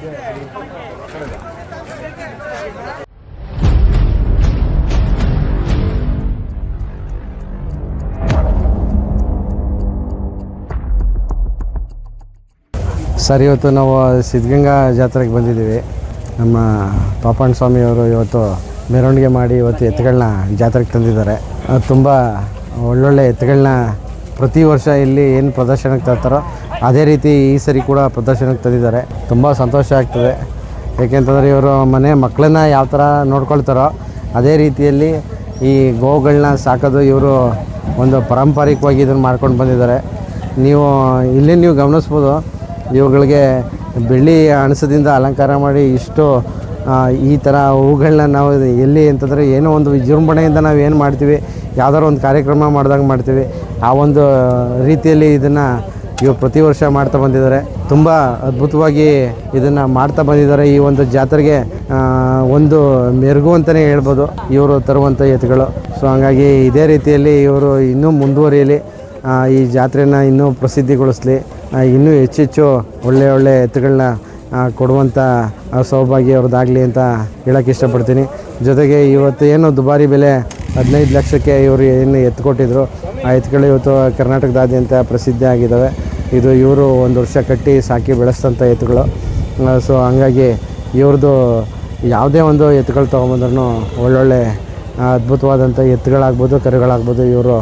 Sir, ಇವತ್ತು ನಾವು ಸಿದ್ಧಗಂಗಾ ಜಾತ್ರೆಗೆ ಬಂದಿದ್ದೀವಿ. ನಮ್ಮ ಪಾಪಣ್ಣ ಸ್ವಾಮಿಯವರು ಇವತ್ತು ಮೆರವಣಿಗೆ ಮಾಡಿ ಇವತ್ತು ಎತ್ತುಗಳನ್ನ ಜಾತ್ರೆಗೆ ತಂದಿದ್ದಾರೆ. ತುಂಬ ಒಳ್ಳೊಳ್ಳೆ ಎತ್ತುಗಳನ್ನ ಪ್ರತಿ ವರ್ಷ ಇಲ್ಲಿ ಏನು ಪ್ರದರ್ಶನಕ್ಕೆ ತರ್ತಾರೋ ಅದೇ ರೀತಿ ಈ ಸರಿ ಕೂಡ ಪ್ರದರ್ಶನಕ್ಕೆ ತಂದಿದ್ದಾರೆ. ತುಂಬ ಸಂತೋಷ ಆಗ್ತದೆ. ಏಕೆಂತಂದರೆ ಇವರು ಮನೆ ಮಕ್ಕಳನ್ನ ಯಾವ ಥರ ನೋಡ್ಕೊಳ್ತಾರೋ ಅದೇ ರೀತಿಯಲ್ಲಿ ಈ ಗೋವುಗಳನ್ನ ಸಾಕೋದು ಇವರು ಒಂದು ಪಾರಂಪರಿಕವಾಗಿ ಇದನ್ನು ಮಾಡ್ಕೊಂಡು ಬಂದಿದ್ದಾರೆ. ನೀವು ಇಲ್ಲಿ ನೀವು ಗಮನಿಸ್ಬೋದು, ಇವುಗಳಿಗೆ ಬೆಳ್ಳಿ ಅಣಸದಿಂದ ಅಲಂಕಾರ ಮಾಡಿ ಇಷ್ಟು ಈ ಥರ ಹೂಗಳನ್ನ ನಾವು ಎಲ್ಲಿ ಅಂತಂದರೆ ಏನೋ ಒಂದು ವಿಜೃಂಭಣೆಯಿಂದ ನಾವು ಏನು ಮಾಡ್ತೀವಿ ಯಾವ್ದಾದ್ರು ಒಂದು ಕಾರ್ಯಕ್ರಮ ಮಾಡ್ದಂಗೆ ಮಾಡ್ತೀವಿ, ಆ ಒಂದು ರೀತಿಯಲ್ಲಿ ಇದನ್ನು ಇವರು ಪ್ರತಿ ವರ್ಷ ಮಾಡ್ತಾ ಬಂದಿದ್ದಾರೆ. ತುಂಬ ಅದ್ಭುತವಾಗಿ ಇದನ್ನು ಮಾಡ್ತಾ ಬಂದಿದ್ದಾರೆ. ಈ ಒಂದು ಜಾತ್ರೆಗೆ ಒಂದು ಮೆರುಗು ಅಂತಲೇ ಹೇಳ್ಬೋದು. ಇವರು ತರುವಂಥ ಎತ್ತುಗಳು ಸೊ ಹಂಗಾಗಿ ಇದೇ ರೀತಿಯಲ್ಲಿ ಇವರು ಇನ್ನೂ ಮುಂದುವರಿಯಲಿ. ಈ ಜಾತ್ರೆನ ಇನ್ನೂ ಪ್ರಸಿದ್ಧಿಗೊಳಿಸಲಿ. ಇನ್ನೂ ಹೆಚ್ಚೆಚ್ಚು ಒಳ್ಳೆ ಒಳ್ಳೆ ಎತ್ತುಗಳನ್ನ ಕೊಡುವಂಥ ಸೌಭಾಗ್ಯ ಅವ್ರದ್ದಾಗಲಿ ಅಂತ ಹೇಳೋಕ್ಕೆ ಇಷ್ಟಪಡ್ತೀನಿ. ಜೊತೆಗೆ ಇವತ್ತು ಏನು ದುಬಾರಿ ಬೆಲೆ ಹದಿನೈದು ಲಕ್ಷಕ್ಕೆ ಇವರು ಏನು ಎತ್ತು ಕೊಟ್ಟಿದ್ರು ಆ ಎತ್ತುಗಳು ಇವತ್ತು ಕರ್ನಾಟಕದಾದ್ಯಂತ ಪ್ರಸಿದ್ಧಿ ಆಗಿದ್ದಾವೆ. ಇದು ಇವರು ಒಂದು ವರ್ಷ ಕಟ್ಟಿ ಸಾಕಿ ಬೆಳೆಸಿದಂಥ ಎತ್ತುಗಳು. ಸೊ ಹಂಗಾಗಿ ಇವ್ರದ್ದು ಯಾವುದೇ ಒಂದು ಎತ್ತುಗಳು ತೊಗೊಂಬಂದ್ರೂ ಒಳ್ಳೊಳ್ಳೆ ಅದ್ಭುತವಾದಂಥ ಎತ್ತುಗಳಾಗ್ಬೋದು, ಕರುಗಳಾಗ್ಬೋದು ಇವರು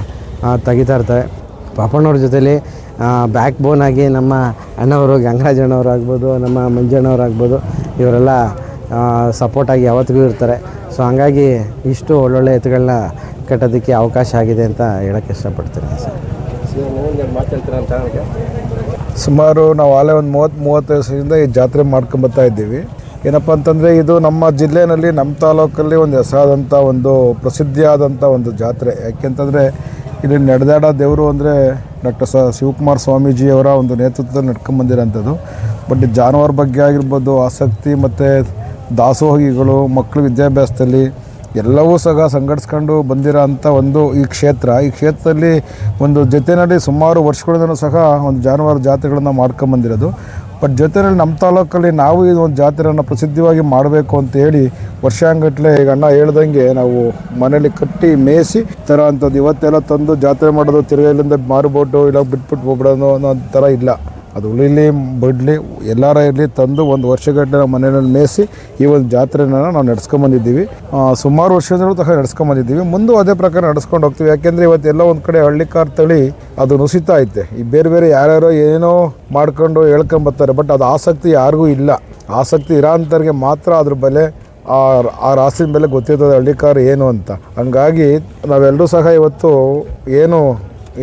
ತೆಗಿತಾ ಇರ್ತಾರೆ. ಪಾಪಣ್ಣವ್ರ ಜೊತೆಲಿ ಬ್ಯಾಕ್ ಬೋನ್ ಆಗಿ ನಮ್ಮ ಅಣ್ಣವರು ಆಗ್ಬೋದು ನಮ್ಮ ಮಂಜಣ್ಣವ್ರು ಇವರೆಲ್ಲ ಸಪೋರ್ಟಾಗಿ ಯಾವತ್ತಿಗೂ ಇರ್ತಾರೆ. ಸೊ ಹಂಗಾಗಿ ಇಷ್ಟು ಒಳ್ಳೊಳ್ಳೆ ಎತ್ತುಗಳನ್ನ ಕಟ್ಟೋದಕ್ಕೆ ಅವಕಾಶ ಆಗಿದೆ ಅಂತ ಹೇಳೋಕ್ಕೆ ಇಷ್ಟಪಡ್ತೀನಿ ಸರ್. ಸುಮಾರು ನಾವು ಆಲೇ ಒಂದು ಮೂವತ್ತು ಮೂವತ್ತೈದು ವರ್ಷದಿಂದ ಈ ಜಾತ್ರೆ ಮಾಡ್ಕೊಂಬತ್ತಾ ಇದ್ದೀವಿ. ಏನಪ್ಪ ಅಂತಂದರೆ ಇದು ನಮ್ಮ ಜಿಲ್ಲೆಯಲ್ಲಿ ನಮ್ಮ ತಾಲೂಕಲ್ಲಿ ಒಂದು ಹೆಸರಾದಂಥ ಒಂದು ಪ್ರಸಿದ್ಧಿಯಾದಂಥ ಒಂದು ಜಾತ್ರೆ. ಯಾಕೆಂತಂದರೆ ಇಲ್ಲಿ ನಡೆದಾಡ ದೇವರು ಅಂದರೆ ಡಾಕ್ಟರ್ ಸ ಶಿವಕುಮಾರ ಸ್ವಾಮೀಜಿಯವರ ಒಂದು ನೇತೃತ್ವದಲ್ಲಿ ನಡ್ಕೊಂಬಂದಿರೋಂಥದ್ದು ಬಟ್ ಜಾನುವಾರು ಬಗ್ಗೆ ಆಗಿರ್ಬೋದು, ಆಸಕ್ತಿ ಮತ್ತು ದಾಸೋಹಿಗಳು, ಮಕ್ಕಳು ವಿದ್ಯಾಭ್ಯಾಸದಲ್ಲಿ ಎಲ್ಲವೂ ಸಹ ಸಂಘಟಿಸ್ಕೊಂಡು ಬಂದಿರೋ ಅಂಥ ಒಂದು ಈ ಕ್ಷೇತ್ರ. ಈ ಕ್ಷೇತ್ರದಲ್ಲಿ ಒಂದು ಜೊತೆಯಲ್ಲಿ ಸುಮಾರು ವರ್ಷಗಳಿಂದಲೂ ಸಹ ಒಂದು ಜಾನುವಾರು ಜಾತ್ರೆಗಳನ್ನು ಮಾಡ್ಕೊಂಬಂದಿರೋದು ಬಟ್ ಜೊತೆಯಲ್ಲಿ ನಮ್ಮ ತಾಲೂಕಲ್ಲಿ ನಾವು ಇದು ಒಂದು ಜಾತ್ರೆಯನ್ನು ಪ್ರಸಿದ್ಧವಾಗಿ ಮಾಡಬೇಕು ಅಂತ ಹೇಳಿ ವರ್ಷಾಂಗಟ್ಲೆ ಈಗ ಅಣ್ಣ ಹೇಳ್ದಂಗೆ ನಾವು ಮನೇಲಿ ಕಟ್ಟಿ ಮೇಯಿಸಿ ಥರ ಅಂಥದ್ದು ಇವತ್ತೆಲ್ಲ ತಂದು ಜಾತ್ರೆ ಮಾಡೋದು ತಿರುಗಲಿಂದ ಮಾರ್ಬೋದು ಇಲ್ಲ ಬಿಟ್ಬಿಟ್ಟು ಹೋಗ್ಬಿಡೋದು ಅನ್ನೋ ಥರ ಇಲ್ಲ. ಅದು ಉಳಿಲಿ ಬಡ್ಲಿ ಎಲ್ಲಾರ ಇರಲಿ ತಂದು ಒಂದು ವರ್ಷಗಟ್ಟಲೆ ನಮ್ಮ ಮನೆಯಲ್ಲಿ ಮೇಯಿಸಿ ಈ ಒಂದು ಜಾತ್ರೆನ ನಾವು ನಡ್ಸ್ಕೊಂಬಂದಿದ್ದೀವಿ. ಸುಮಾರು ವರ್ಷದಿಂದಲೂ ಸಹ ನಡೆಸ್ಕೊಂಬಂದಿದ್ದೀವಿ. ಮುಂದೆ ಅದೇ ಪ್ರಕಾರ ನಡೆಸ್ಕೊಂಡು ಹೋಗ್ತೀವಿ. ಯಾಕೆಂದರೆ ಇವತ್ತೆಲ್ಲ ಒಂದು ಕಡೆ ಹಳ್ಳಿಕಾರ್ ತಳಿ ಅದು ನುಸಿತಾ ಐತೆ. ಈ ಬೇರೆ ಬೇರೆ ಯಾರ್ಯಾರೋ ಏನೋ ಮಾಡ್ಕೊಂಡು ಹೇಳ್ಕೊಂಬರ್ತಾರೆ ಬಟ್ ಅದು ಆಸಕ್ತಿ ಯಾರಿಗೂ ಇಲ್ಲ. ಆಸಕ್ತಿ ಇರೋ ಅಂಥವ್ರಿಗೆ ಮಾತ್ರ ಅದ್ರ ಬೆಲೆ, ಆ ಆ ರಾಸಿನ ಬೆಲೆ ಗೊತ್ತಿರ್ತದೆ ಹಳ್ಳಿಕಾರ್ ಏನು ಅಂತ. ಹಂಗಾಗಿ ನಾವೆಲ್ಲರೂ ಸಹ ಇವತ್ತು ಏನು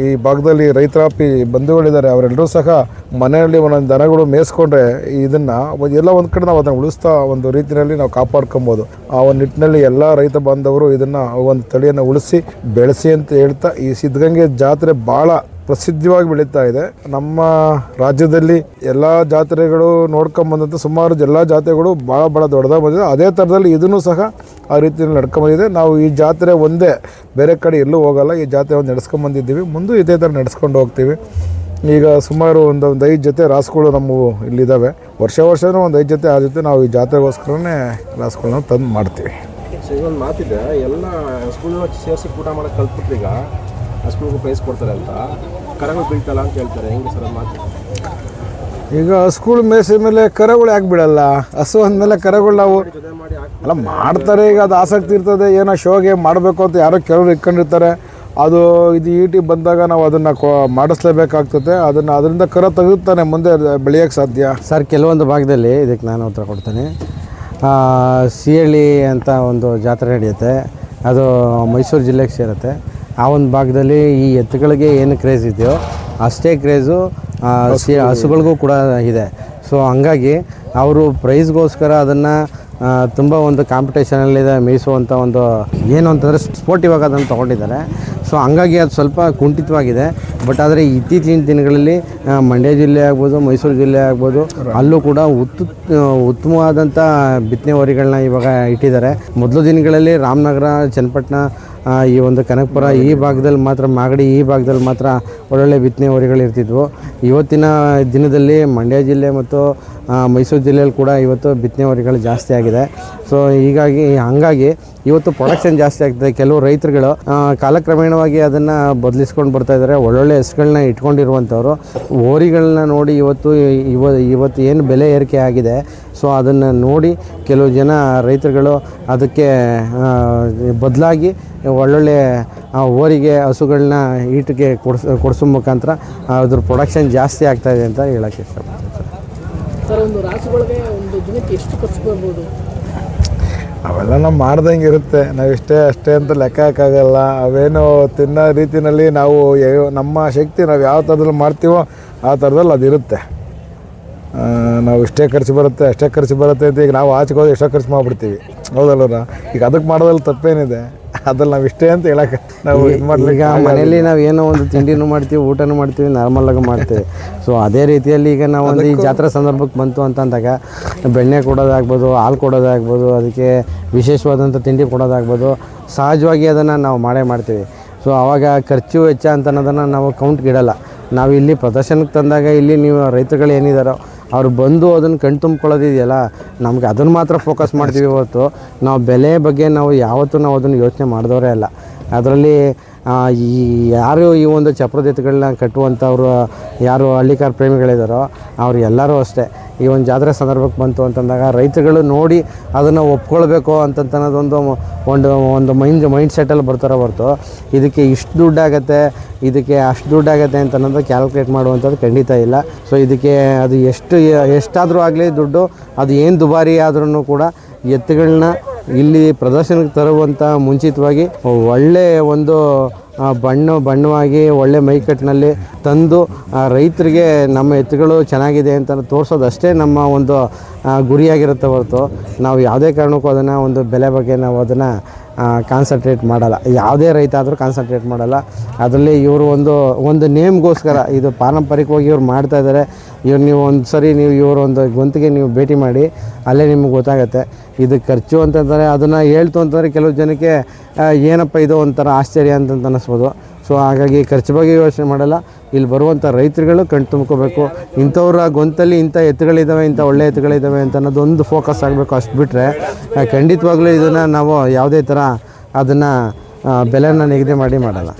ಈ ಭಾಗದಲ್ಲಿ ರೈತರಾಪಿ ಬಂಧುಗಳಿದ್ದಾರೆ. ಅವರೆಲ್ಲರೂ ಸಹ ಮನೆಯಲ್ಲಿ ಒಂದೊಂದು ದನಗಳು ಮೇಯಿಸ್ಕೊಂಡ್ರೆ ಇದನ್ನು ಎಲ್ಲ ಒಂದು ಕಡೆ ನಾವು ಅದನ್ನು ಉಳಿಸ್ತಾ ಒಂದು ರೀತಿಯಲ್ಲಿ ನಾವು ಕಾಪಾಡ್ಕೊಬೋದು. ಆ ಒಂದು ನಿಟ್ಟಿನಲ್ಲಿ ಎಲ್ಲ ರೈತ ಬಾಂಧವರು ಇದನ್ನು ಒಂದು ತಳಿಯನ್ನು ಉಳಿಸಿ ಬೆಳೆಸಿ ಅಂತ ಹೇಳ್ತಾ ಈ ಸಿದ್ಧಗಂಗೆ ಜಾತ್ರೆ ಭಾಳ ಪ್ರಸಿದ್ಧವಾಗಿ ಬೆಳೀತಾ ಇದೆ. ನಮ್ಮ ರಾಜ್ಯದಲ್ಲಿ ಎಲ್ಲ ಜಾತ್ರೆಗಳು ನೋಡ್ಕೊಂಬಂದಂಥ ಸುಮಾರು ಎಲ್ಲ ಜಾತ್ರೆಗಳು ಭಾಳ ಭಾಳ ದೊಡ್ಡದಾಗ ಬಂದಿದೆ. ಅದೇ ಥರದಲ್ಲಿ ಇದನ್ನು ಸಹ ಆ ರೀತಿಯಲ್ಲಿ ನಡ್ಕೊಂಬಂದಿದೆ ನಾವು ಈ ಜಾತ್ರೆ ಒಂದೇ, ಬೇರೆ ಕಡೆ ಎಲ್ಲೂ ಹೋಗಲ್ಲ. ಈ ಜಾತ್ರೆ ಒಂದು ನಡೆಸ್ಕೊಂಬಂದಿದ್ದೀವಿ ಮುಂದೆ ಇದೇ ಥರ ನಡೆಸ್ಕೊಂಡು ಹೋಗ್ತೀವಿ. ಈಗ ಸುಮಾರು ಒಂದು ಒಂದು ಐದು ಜೊತೆ ರಾಸುಗಳು ನಮ್ಮ ಇಲ್ಲಿದ್ದಾವೆ ವರ್ಷ ವರ್ಷನೂ ಒಂದು ಐದು ಜೊತೆ ಆ ಜೊತೆ ನಾವು ಈ ಜಾತ್ರೆಗೋಸ್ಕರನೇ ರಾಸುಗಳನ್ನ ತಂದು ಮಾಡ್ತೀವಿ. ಮಾತಿದೆ. ಎಲ್ಲ ಸ್ಕೂಲ್ ಸೇರಿಸಿ ಊಟ ಮಾಡೋಕ್ಕೆ ಕಲ್ತ್ಬಿಟ್ರು ಈಗ ಆ ಪ್ರೈಸ್ ಕೊಡ್ತಾರೆ ಅಂತ. ಕರಗಳು ಬೀಳ್ತಲ್ಲ ಅಂತ ಹೇಳ್ತಾರೆ. ಹೆಂಗೆ ಸರ್ ಮಾತು? ಈಗ ಸ್ಕೂಲ್ ಮೇಸಿದ ಮೇಲೆ ಕರಗಳು ಯಾಕೆ ಬಿಡಲ್ಲ ಹಸು ಅಂದಮೇಲೆ ಕರಗಳು ನಾವು ಅಲ್ಲ ಮಾಡ್ತಾರೆ ಈಗ ಅದು ಆಸಕ್ತಿ ಇರ್ತದೆ. ಏನೋ ಶೋಗೆ ಮಾಡಬೇಕು ಅಂತ ಯಾರೋ ಕೆಲವರು ಇಟ್ಕೊಂಡಿರ್ತಾರೆ. ಅದು ಇದು ಈಟಿ ಬಂದಾಗ ನಾವು ಅದನ್ನು ಕೊ ಮಾಡಿಸ್ಲೇಬೇಕಾಗ್ತದೆ. ಅದನ್ನು ಅದರಿಂದ ಕರ ತೆಗೆದುತ್ತಾನೆ ಮುಂದೆ ಬೆಳೆಯೋಕ್ಕೆ ಸಾಧ್ಯ. ಸರ್ ಕೆಲವೊಂದು ಭಾಗದಲ್ಲಿ ಇದಕ್ಕೆ ನಾನು ಉತ್ತರ ಕೊಡ್ತೀನಿ. ಆ, ಸಿಹಳ್ಳಿ ಅಂತ ಒಂದು ಜಾತ್ರೆ ನಡೆಯುತ್ತೆ. ಅದು ಮೈಸೂರು ಜಿಲ್ಲೆಗೆ ಸೇರುತ್ತೆ. ಆ ಒಂದು ಭಾಗದಲ್ಲಿ ಈ ಎತ್ತುಗಳಿಗೆ ಏನು ಕ್ರೇಜ್ ಇದೆಯೋ ಅಷ್ಟೇ ಕ್ರೇಜು ಹಸುಗಳಿಗೂ ಕೂಡ ಇದೆ. ಸೊ ಹಂಗಾಗಿ ಅವರು ಪ್ರೈಸ್ಗೋಸ್ಕರ ಅದನ್ನು ತುಂಬ ಒಂದು ಕಾಂಪಿಟೇಷನಲ್ಲಿದೆ ಮೀಸುವಂಥ ಒಂದು ಏನು ಅಂತಂದರೆ ಸ್ಪೋರ್ಟ್ ಇವಾಗ ಅದನ್ನು ತೊಗೊಂಡಿದ್ದಾರೆ. ಸೊ ಹಂಗಾಗಿ ಅದು ಸ್ವಲ್ಪ ಕುಂಠಿತವಾಗಿದೆ. ಬಟ್ ಆದರೆ ಇತ್ತೀಚಿನ ದಿನಗಳಲ್ಲಿ ಮಂಡ್ಯ ಜಿಲ್ಲೆ ಆಗ್ಬೋದು ಮೈಸೂರು ಜಿಲ್ಲೆ ಆಗ್ಬೋದು ಅಲ್ಲೂ ಕೂಡ ಉತ್ತು ಉತ್ತಮವಾದಂಥ ಬಿತ್ತನೆ ಹೊರಿಗಳನ್ನ ಇವಾಗ ಇಟ್ಟಿದ್ದಾರೆ. ಮೊದಲು ದಿನಗಳಲ್ಲಿ ರಾಮನಗರ ಚನ್ನಪಟ್ಟಣ ಈ ಒಂದು ಕನಕಪುರ ಈ ಭಾಗದಲ್ಲಿ ಮಾತ್ರ, ಮಾಗಡಿ ಈ ಭಾಗದಲ್ಲಿ ಮಾತ್ರ ಒಳ್ಳೊಳ್ಳೆ ಬಿತ್ತನೆ ಹೊರಿಗಳು ಇರ್ತಿದ್ವು. ಇವತ್ತಿನ ದಿನದಲ್ಲಿ ಮಂಡ್ಯ ಜಿಲ್ಲೆ ಮತ್ತು ಮೈಸೂರು ಜಿಲ್ಲೆಯಲ್ಲಿ ಕೂಡ ಇವತ್ತು ಬಿತ್ತನೆ ವರಿಗಳು ಜಾಸ್ತಿ ಆಗಿದೆ. ಸೊ ಹೀಗಾಗಿ, ಹಂಗಾಗಿ ಇವತ್ತು ಪ್ರೊಡಕ್ಷನ್ ಜಾಸ್ತಿ ಆಗ್ತದೆ. ಕೆಲವು ರೈತರುಗಳು ಕಾಲಕ್ರಮೇಣವಾಗಿ ಅದನ್ನು ಬದಲಿಸ್ಕೊಂಡು ಬರ್ತಾ ಇದ್ದಾರೆ. ಒಳ್ಳೊಳ್ಳೆ ಹೆಸ್ಗಳನ್ನ ಇಟ್ಕೊಂಡಿರುವಂಥವ್ರು. ಓರಿಗಳನ್ನ ನೋಡಿ ಇವತ್ತು, ಇವ, ಇವತ್ತು ಏನು ಬೆಲೆ ಏರಿಕೆ ಆಗಿದೆ. ಸೊ ಅದನ್ನು ನೋಡಿ ಕೆಲವು ಜನ ರೈತರುಗಳು ಅದಕ್ಕೆ ಬದಲಾಗಿ ಒಳ್ಳೊಳ್ಳೆ ಹೋರಿಗೆ ಹಸುಗಳನ್ನ ಈಟಿಗೆ ಕೊಡಿಸ್, ಕೊಡಿಸೋ ಮುಖಾಂತರ ಅದ್ರ ಪ್ರೊಡಕ್ಷನ್ ಜಾಸ್ತಿ ಆಗ್ತಾಯಿದೆ ಅಂತ ಹೇಳೋಕ್ಕೆ ಇಷ್ಟಪಡ್ತೀನಿ. ರಾಸುಗಳಿಗೆ ಒಂದು ದಿನಕ್ಕೆ ಎಷ್ಟು ಖರ್ಚು ಬರ್ಬೋದು? ಅವೆಲ್ಲ ನಾವು ಮಾಡ್ದಂಗೆ ಇರುತ್ತೆ. ನಾವು ಇಷ್ಟೇ, ಅಷ್ಟೇ ಅಂತ ಲೆಕ್ಕ ಹಾಕಾಗಲ್ಲ. ಅವೇನು ತಿನ್ನೋ ರೀತಿನಲ್ಲಿ ನಾವು ನಮ್ಮ ಶಕ್ತಿ ನಾವು ಯಾವ ಥರದಲ್ಲಿ ಮಾಡ್ತೀವೋ ಆ ಥರದಲ್ಲಿ ಅದಿರುತ್ತೆ. ನಾವು ಇಷ್ಟೇ ಖರ್ಚು ಬರುತ್ತೆ ಅಷ್ಟೇ ಖರ್ಚು ಬರುತ್ತೆ ಅಂತ ಈಗ ನಾವು ಆಚೆಗೆ ಹೋದ್ರೆ ಎಷ್ಟೋ ಖರ್ಚು ಮಾಡಿಬಿಡ್ತೀವಿ. ಹೌದಲ್ವರ ಈಗ ಅದಕ್ಕೆ ಮಾಡೋದ್ರಲ್ಲಿ ತಪ್ಪೇನಿದೆ. ಅದ್ರಲ್ಲಿ ನಾವು ಇಷ್ಟೇ ಅಂತ ಹೇಳಕ್ಕೆ ನಾವು ಇದು ಮಾಡ್ಲಿಕ್ಕೆ ಈಗ ಮನೆಯಲ್ಲಿ ನಾವು ಏನೋ ಒಂದು ತಿಂಡಿನೂ ಮಾಡ್ತೀವಿ ಊಟನೂ ಮಾಡ್ತೀವಿ ನಾರ್ಮಲಾಗಿ ಮಾಡ್ತೀವಿ. ಸೊ ಅದೇ ರೀತಿಯಲ್ಲಿ ಈಗ ನಾವು ಒಂದು ಈ ಜಾತ್ರೆ ಸಂದರ್ಭಕ್ಕೆ ಬಂತು ಅಂತ ಅಂದಾಗ ಬೆಣ್ಣೆ ಕೊಡೋದಾಗ್ಬೋದು ಹಾಲು ಕೊಡೋದಾಗ್ಬೋದು ಅದಕ್ಕೆ ವಿಶೇಷವಾದಂಥ ತಿಂಡಿ ಕೊಡೋದಾಗ್ಬೋದು ಸಹಜವಾಗಿ ಅದನ್ನು ನಾವು ಮಾಡೇ ಮಾಡ್ತೀವಿ. ಸೊ ಆವಾಗ ಖರ್ಚು ವೆಚ್ಚ ಅಂತ ಅನ್ನೋದನ್ನು ನಾವು ಕೌಂಟ್ಗಿಡಲ್ಲ ನಾವು ಇಲ್ಲಿ ಪ್ರದರ್ಶನಕ್ಕೆ ತಂದಾಗ ಇಲ್ಲಿ ನೀವು ರೈತರುಗಳು ಏನಿದಾರೋ ಅವ್ರು ಬಂದು ಅದನ್ನು ಕಣ್ ತುಂಬ್ಕೊಳ್ಳೋದಿದೆಯಲ್ಲ ನಮಗೆ ಅದನ್ನು ಮಾತ್ರ ಫೋಕಸ್ ಮಾಡ್ತೀವಿ ಇವತ್ತು ನಾವು ಬೆಲೆ ಬಗ್ಗೆ ನಾವು ಯಾವತ್ತೂ ನಾವು ಅದನ್ನು ಯೋಚನೆ ಮಾಡಿದವರೇ ಅಲ್ಲ. ಅದರಲ್ಲಿ ಈ ಯಾರು ಈ ಒಂದು ಚಪ್ರದೆತ್ತುಗಳನ್ನ ಕಟ್ಟುವಂಥವ್ರು, ಯಾರು ಹಳ್ಳಿಕಾರ ಪ್ರೇಮಿಗಳಿದಾರೋ, ಅವ್ರು ಎಲ್ಲರೂ ಅಷ್ಟೇ. ಈ ಒಂದು ಜಾತ್ರೆ ಸಂದರ್ಭಕ್ಕೆ ಬಂತು ಅಂತಂದಾಗ ರೈತರುಗಳು ನೋಡಿ ಅದನ್ನು ಒಪ್ಕೊಳ್ಬೇಕು ಅಂತಂತನ್ನೋದೊಂದು ಒಂದು ಒಂದು ಮೈಂಡ್ ಮೈಂಡ್ ಸೆಟ್ಟಲ್ಲಿ ಬರ್ತಾರೆ ಹೊರತು, ಇದಕ್ಕೆ ಇಷ್ಟು ದುಡ್ಡಾಗತ್ತೆ, ಇದಕ್ಕೆ ಅಷ್ಟು ದುಡ್ಡಾಗತ್ತೆ ಅಂತ ಅನ್ನೋದು ಕ್ಯಾಲ್ಕುಲೇಟ್ ಮಾಡುವಂಥದ್ದು ಖಂಡಿತ ಇಲ್ಲ. ಸೊ ಇದಕ್ಕೆ ಅದು ಎಷ್ಟು, ಎಷ್ಟಾದರೂ ಆಗಲಿ ದುಡ್ಡು, ಅದು ಏನು ದುಬಾರಿ ಆದ್ರೂ ಕೂಡ ಎತ್ತುಗಳನ್ನ ಇಲ್ಲಿ ಪ್ರದರ್ಶನಕ್ಕೆ ತರುವಂಥ ಮುಂಚಿತವಾಗಿ ಒಳ್ಳೆಯ ಒಂದು ಬಣ್ಣ, ಬಣ್ಣವಾಗಿ ಒಳ್ಳೆ ಮೈಕಟ್ಟಿನಲ್ಲಿ ತಂದು ರೈತರಿಗೆ ನಮ್ಮ ಎತ್ತುಗಳು ಚೆನ್ನಾಗಿದೆ ಅಂತ ತೋರಿಸೋದಷ್ಟೇ ನಮ್ಮ ಒಂದು ಗುರಿಯಾಗಿರುತ್ತೆ ಹೊರತು. ನಾವು ಯಾವುದೇ ಕಾರಣಕ್ಕೂ ಅದನ್ನು ಒಂದು ಬೆಲೆ ಬಗ್ಗೆ ನಾವು ಅದನ್ನು ಕಾನ್ಸಂಟ್ರೇಟ್ ಮಾಡಲ್ಲ. ಯಾವುದೇ ರೈತ ಆದರೂ ಕಾನ್ಸಂಟ್ರೇಟ್ ಮಾಡಲ್ಲ. ಅದರಲ್ಲಿ ಇವರು ಒಂದು ಒಂದು ನೇಮ್ಗೋಸ್ಕರ ಇದು ಪಾರಂಪರಿಕವಾಗಿ ಇವ್ರು ಮಾಡ್ತಾ ಇದ್ದಾರೆ ಇವ್ರು ನೀವು ಒಂದು ಸರಿ ನೀವು ಇವರು ಒಂದು ಗೊಂತಿಗೆ ನೀವು ಭೇಟಿ ಮಾಡಿ, ಅಲ್ಲೇ ನಿಮ್ಗೆ ಗೊತ್ತಾಗುತ್ತೆ. ಇದು ಖರ್ಚು ಅಂತಂದರೆ ಅದನ್ನು ಹೇಳ್ತು ಅಂತಂದರೆ ಕೆಲವು ಜನಕ್ಕೆ ಏನಪ್ಪ ಇದು ಒಂಥರ ಆಶ್ಚರ್ಯ ಅಂತಂತ ಅನ್ನಿಸ್ಬೋದು ಸೊ ಹಾಗಾಗಿ ಖರ್ಚು ಬಗ್ಗೆ ಯೋಚನೆ ಮಾಡಲ್ಲ. ಇಲ್ಲಿ ಬರುವಂಥ ರೈತರುಗಳು ಕಣ್ ತುಂಬ್ಕೋಬೇಕು. ಇಂಥವ್ರ ಗೊಂತಲ್ಲಿ ಇಂಥ ಎತ್ತುಗಳಿದ್ದಾವೆ ಇಂಥ ಒಳ್ಳೆ ಎತ್ತುಗಳಿದ್ದಾವೆ ಅಂತ ಅನ್ನೋದೊಂದು ಫೋಕಸ್ ಆಗಬೇಕು ಅಷ್ಟು ಬಿಟ್ಟರೆ ಖಂಡಿತವಾಗ್ಲೂ ಇದನ್ನು ನಾವು ಯಾವುದೇ ಥರ ಅದನ್ನು ಬೆಲೆನ ನಿಗದಿ ಮಾಡಿ ಮಾಡಲ್ಲ.